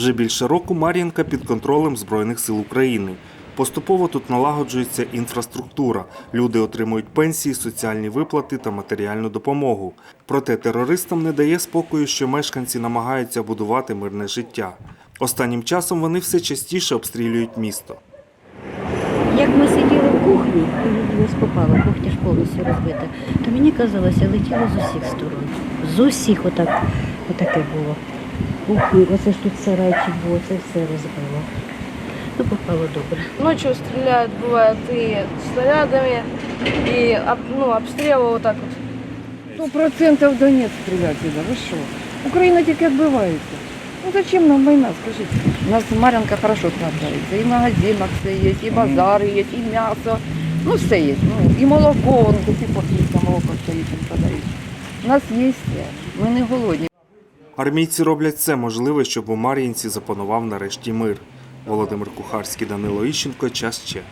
Вже більше року Мар'їнка під контролем Збройних сил України. Поступово тут налагоджується інфраструктура. Люди отримують пенсії, соціальні виплати та матеріальну допомогу. Проте терористам не дає спокою, що мешканці намагаються будувати мирне життя. Останнім часом вони все частіше обстрілюють місто. Як ми сиділи в кухні, і ось попала, кухня ж повністю розбита, то мені казалося, летіло з усіх сторон. З усіх отак, отаке було. Кухні, оце ж тут сарайчик був, це все розбило. Ну, попало добре. Ночью стреляют, бывает, и снарядами, и об- ну, обстрелы вот так вот. Сто процентів Донець стріляти іде. Ви що? Україна тільки відбивається. Ну зачем нам війна, скажіть? У нас Мар'янка хорошо снабжається. І в магазинах все є, і базари є, і м'ясо. Ну все є. Ну, і молоко, вон до сих пор молоко стоїть, продають. У нас є все. Ми не голодні. Армійці роблять все можливе, щоб у Мар'їнці запанував нарешті мир. Володимир Кухарський, Данило Іщенко. Час ще.